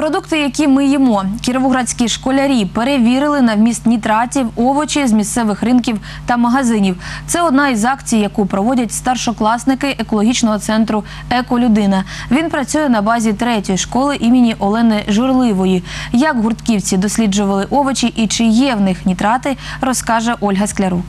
Продукти, які ми їмо, кіровоградські школярі перевірили на вміст нітратів овочі з місцевих ринків та магазинів. Це одна із акцій, яку проводять старшокласники екологічного центру Еколюдина. Він працює на базі третьої школи імені Олени Журливої. Як гуртківці досліджували овочі і чи є в них нітрати, розкаже Ольга Склярук.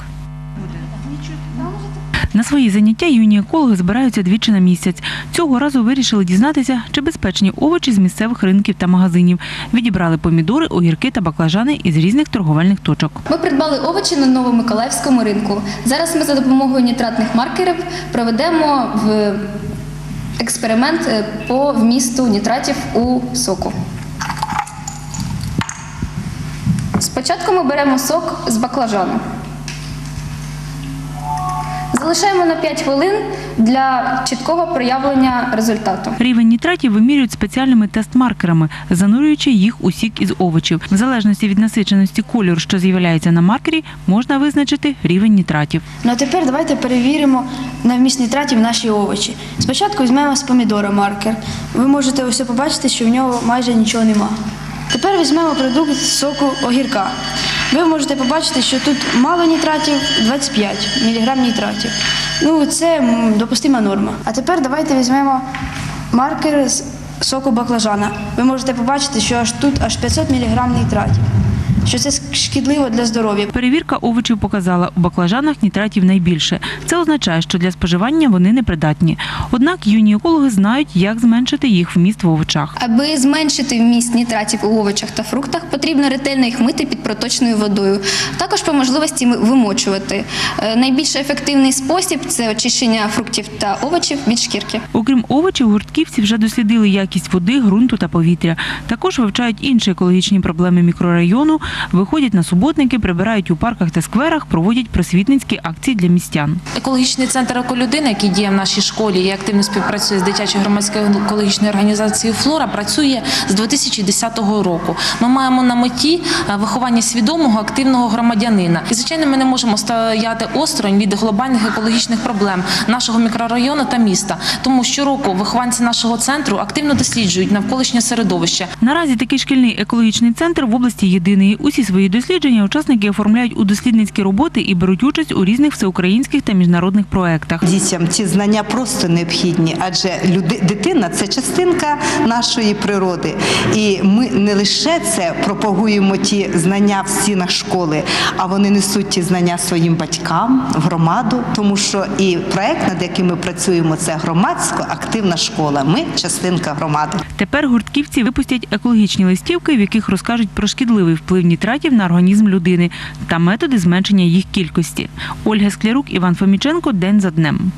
На свої заняття юні екологи збираються двічі на місяць. Цього разу вирішили дізнатися, чи безпечні овочі з місцевих ринків та магазинів. Відібрали помідори, огірки та баклажани із різних торговельних точок. Ми придбали овочі на Новомиколаївському ринку. Зараз ми за допомогою нітратних маркерів проведемо в експеримент е, по вмісту нітратів у соку. Спочатку ми беремо сок з баклажану. Залишаємо на 5 хвилин для чіткого проявлення результату. Рівень нітратів вимірюють спеціальними тест-маркерами, занурюючи їх у сік із овочів. В залежності від насиченості кольору, що з'являється на маркері, можна визначити рівень нітратів. Ну а тепер давайте перевіримо на вміст нітратів наші овочі. Спочатку візьмемо з помідора маркер. Ви можете ось побачити, що в нього майже нічого нема. Тепер візьмемо продукт з соку огірка. Ви можете побачити, що тут мало нітратів 25 мг нітратів. Ну, це допустима норма. А тепер давайте візьмемо маркер з соку баклажана. Ви можете побачити, що аж тут аж 500 мг нітратів, що це шкідливо для здоров'я. Перевірка овочів показала, у баклажанах нітратів найбільше. Це означає, що для споживання вони непридатні. Однак юні екологи знають, як зменшити їх вміст в овочах. Аби зменшити вміст нітратів у овочах та фруктах, потрібно ретельно їх мити під проточною водою. Також по можливості вимочувати. Е, Найбільш ефективний спосіб це очищення фруктів та овочів від шкірки. Окрім овочів, гуртківці вже дослідили якість води, ґрунту та повітря. Також вивчають інші екологічні проблеми мікрорайону, виходять на суботники, прибирають у парках та скверах, проводять просвітницькі акції для містян. Екологічний центр «Еколюдина», який діє в нашій школі і активно співпрацює з дитячою громадською екологічною організацією Флора, працює з 2010 року. Ми маємо на меті е, виховання свідомого активного громадянина. І звичайно, ми не можемо стояти осторонь від глобальних екологічних проблем нашого мікрорайону та міста. Тому щороку вихованці нашого центру активно досліджують навколишнє середовище. Наразі такий шкільний екологічний центр в області єдиний. Усі свої дослідження учасники оформляють у дослідницькі роботи і беруть участь у різних всеукраїнських та міжнародних проектах. Дітям ці знання просто необхідні, адже люди, дитина це частинка нашої природи. І ми не лише це пропагуємо ті знання в стінах школи, а вони несуть ті знання своїм батькам, в громаду, тому що і проект, над яким ми працюємо, це громадсько активна школа. Ми частинка громади. Тепер гуртківці випустять екологічні листівки, в яких розкажуть про шкідливий вплив нітратів на організм людини та методи зменшення їх кількості. Ольга Склярук, Іван Фоміченко. День за днем.